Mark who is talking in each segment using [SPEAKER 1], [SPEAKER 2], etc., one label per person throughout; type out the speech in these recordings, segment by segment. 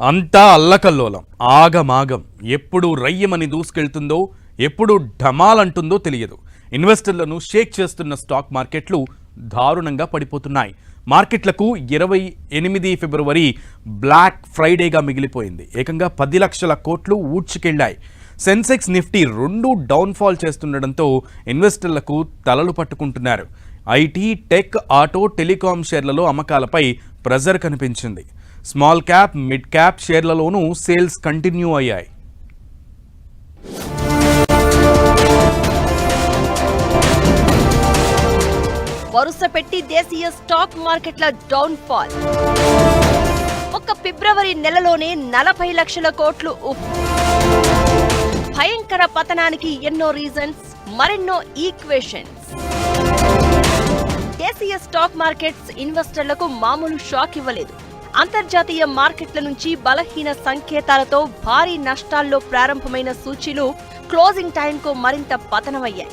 [SPEAKER 1] అంతా అల్లకల్లోలం ఆగమాగం. ఎప్పుడు రయ్యమని దూసుకెళ్తుందో ఎప్పుడు ఢమాలంటుందో తెలియదు. ఇన్వెస్టర్లను షేక్ చేస్తున్న స్టాక్ మార్కెట్లు దారుణంగా పడిపోతున్నాయి. మార్కెట్లకు ఇరవై ఎనిమిది ఫిబ్రవరి బ్లాక్ ఫ్రైడేగా మిగిలిపోయింది. ఏకంగా పది లక్షల కోట్లు ఊడ్చుకెళ్ళాయి సెన్సెక్స్ నిఫ్టీ రెండు డౌన్ఫాల్ చేస్తుండటంతో ఇన్వెస్టర్లకు తలలు పట్టుకుంటున్నారు. ఐటీ టెక్ ఆటో టెలికాం షేర్లలో అమ్మకాలపై ప్రెజర్ కనిపించింది. స్మాల్ క్యాప్ మిడ్ క్యాప్ షేర్లలోనూ సేల్స్ కంటిన్యూ అయ్యాయి.
[SPEAKER 2] వరుస పెట్టి దేశీయ స్టాక్ మార్కెట్ల డౌన్ ఫాల్ ఒక్క ఫిబ్రవరి నెలలోనే నలభై లక్షల కోట్లు భయంకర పతనానికి ఎన్నో రీజన్స్ మరెన్నో ఈక్వేషన్స్. దేశీయ స్టాక్ మార్కెట్స్ ఇన్వెస్టర్లకు మామూలు షాక్ ఇవ్వలేదు. అంతర్జాతీయ మార్కెట్ల నుంచి బలహీన సంకేతాలతో భారీ నష్టాల్లో ప్రారంభమైన సూచీలు క్లోజింగ్ టైంకు మరింత పతనమయ్యాయి.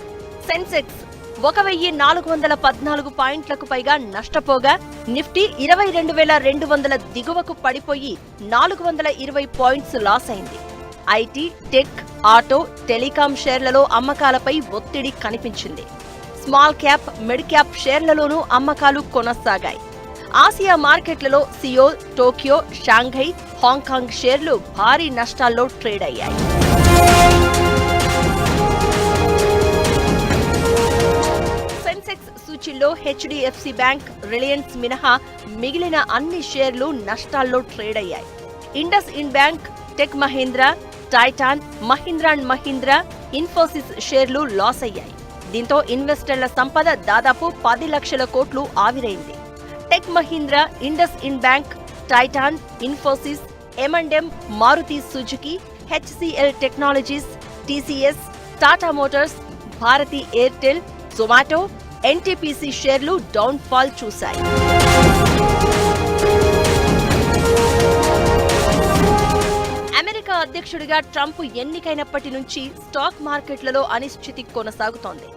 [SPEAKER 2] సెన్సెక్స్ ఒక వెయ్యి నాలుగు వందల పద్నాలుగు పాయింట్లకు పైగా నష్టపోగా నిఫ్టీ ఇరవై రెండు వేల రెండు వందల దిగువకు పడిపోయి నాలుగు వందల ఇరవై పాయింట్స్ లాస్ అయింది. ఐటీ టెక్ ఆటో టెలికాం షేర్లలో అమ్మకాలపై ఒత్తిడి కనిపించింది. స్మాల్ క్యాప్ మిడ్ క్యాప్ షేర్లలోనూ అమ్మకాలు కొనసాగాయి. ఆసియా మార్కెట్లలో సియోల్ టోక్యో షాంఘై హాంకాంగ్ షేర్లు భారీ నష్టాల్లో ట్రేడ్ అయ్యాయి. సెన్సెక్స్ సూచీల్లో హెచ్డిఎఫ్సి బ్యాంక్ రిలయన్స్ మినహా మిగిలిన అన్ని షేర్లు నష్టాల్లో ట్రేడ్ అయ్యాయి. IndusInd bank tech Mahindra Titan Mahindra and Mahindra Infosys షేర్లు లాస్ అయ్యాయి. దీంతో ఇన్వెస్టర్ల సంపద దాదాపు పది లక్షల కోట్లు ఆవిరైంది. Tech Mahindra IndusInd bank Titan Infosys M and M Maruti Suzuki HCL technologies TCS Tata Motors Bharti Airtel Zomato NTPC షేర్లు డౌన్ ఫాల్ చూశాయి. అమెరికా అధ్యక్షుడిగా ట్రంప్ ఎన్నికైనప్పటి నుంచి స్టాక్ మార్కెట్లలో అనిశ్చితి కొనసాగుతోంది.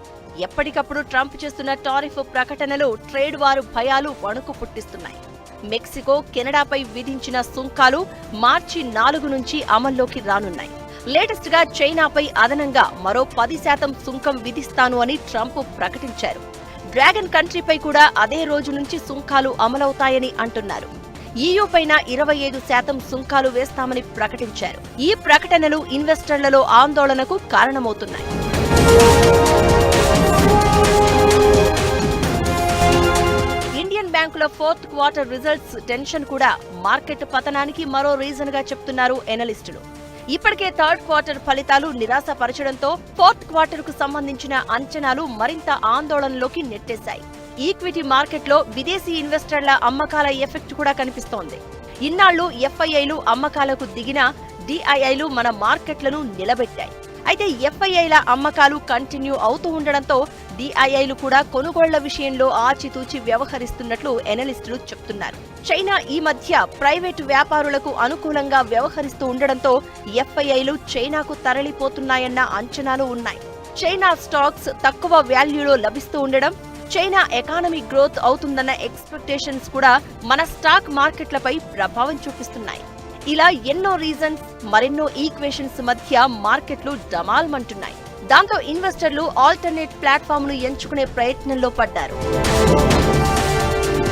[SPEAKER 2] ఎప్పటికప్పుడు ట్రంప్ చేస్తున్న టారిఫ్ ప్రకటనలు ట్రేడ్ వారు భయాలు వణుకు పుట్టిస్తున్నాయి. మెక్సికో కెనడాపై విధించిన సుంకాలు మార్చి నాలుగు నుంచి అమల్లోకి రానున్నాయి. లేటెస్ట్గా చైనాపై అదనంగా మరో పది శాతం సుంకం విధిస్తాను అని ట్రంప్ ప్రకటించారు. డ్రాగన్ కంట్రీపై కూడా అదే రోజు నుంచి సుంకాలు అమలవుతాయని అంటున్నారు. ఈయూ పైన ఇరవై ఐదు శాతం సుంకాలు వేస్తామని ప్రకటించారు. ఈ ప్రకటనలు ఇన్వెస్టర్లలో ఆందోళనకు కారణమవుతున్నాయి. బ్యాంకుల ఫోర్త్ క్వార్టర్ రిజల్ట్స్ టెన్షన్ కూడా మార్కెట్ పతనానికి మరో రీజన్గా చెప్తున్నారు ఎనలిస్టులు ఇప్పటికే థర్డ్ క్వార్టర్ ఫలితాలు నిరాశపరచడంతో ఫోర్త్ క్వార్టర్కు సంబంధించిన అంచనాలు మరింత ఆందోళనలోకి నెట్టేశాయి. ఈక్విటీ మార్కెట్లో విదేశీ ఇన్వెస్టర్ల అమ్మకాల ఎఫెక్ట్ కూడా కనిపిస్తోంది. ఇన్నాళ్ళు ఎఫ్ఐఐలు అమ్మకాలకు దిగిన డిఐఐలు మన మార్కెట్లను నిలబెట్టాయి. అయితే ఎఫ్ఐఐల అమ్మకాలు కంటిన్యూ అవుతూ ఉండడంతో డిఐఐలు కూడా కొనుగోళ్ళ విషయంలో ఆచితూచి వ్యవహరిస్తున్నట్లు ఎనలిస్టులు చెప్తున్నారు. చైనా ఈ మధ్య ప్రైవేటు వ్యాపారులకు అనుకూలంగా వ్యవహరిస్తూ ఉండడంతో ఎఫ్ఐఐలు చైనాకు తరలిపోతున్నాయన్న అంచనాలు ఉన్నాయి. చైనా స్టాక్స్ తక్కువ వాల్యూలో లభిస్తూ ఉండడం చైనా ఎకానమీ గ్రోత్ అవుతుందన్న ఎక్స్పెక్టేషన్స్ కూడా మన స్టాక్ మార్కెట్లపై ప్రభావం చూపిస్తున్నాయి. ఇలా ఎన్నో రీజన్స్ మరెన్నో ఈక్వేషన్స్ మధ్య మార్కెట్లు డమాల్మంటున్నాయి. దాంతో ఇన్వెస్టర్లు ఆల్టర్నేట్ ప్లాట్ఫామ్ను ఎంచుకునే ప్రయత్నంలో పడ్డారు.